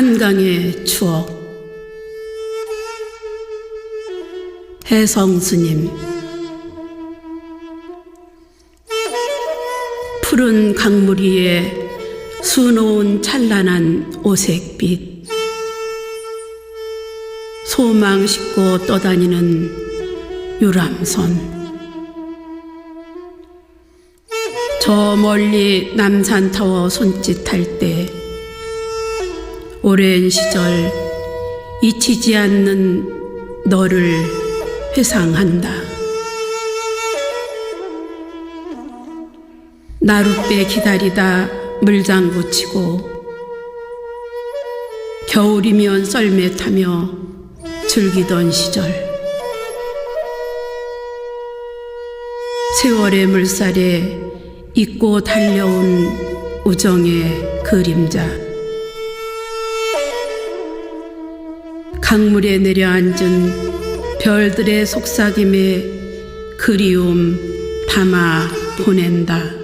한강의 추억. 해성 스님. 푸른 강물 위에 수놓은 찬란한 오색빛. 소망 싣고 떠다니는 유람선. 저 멀리 남산타워 손짓할 때 오랜 시절 잊히지 않는 너를 회상한다. 나룻배 기다리다 물장구 치고 겨울이면 썰매 타며 즐기던 시절 세월의 물살에 잊고 달려온 우정의 그림자 강물에 내려앉은 별들의 속삭임에 그리움 담아 보낸다.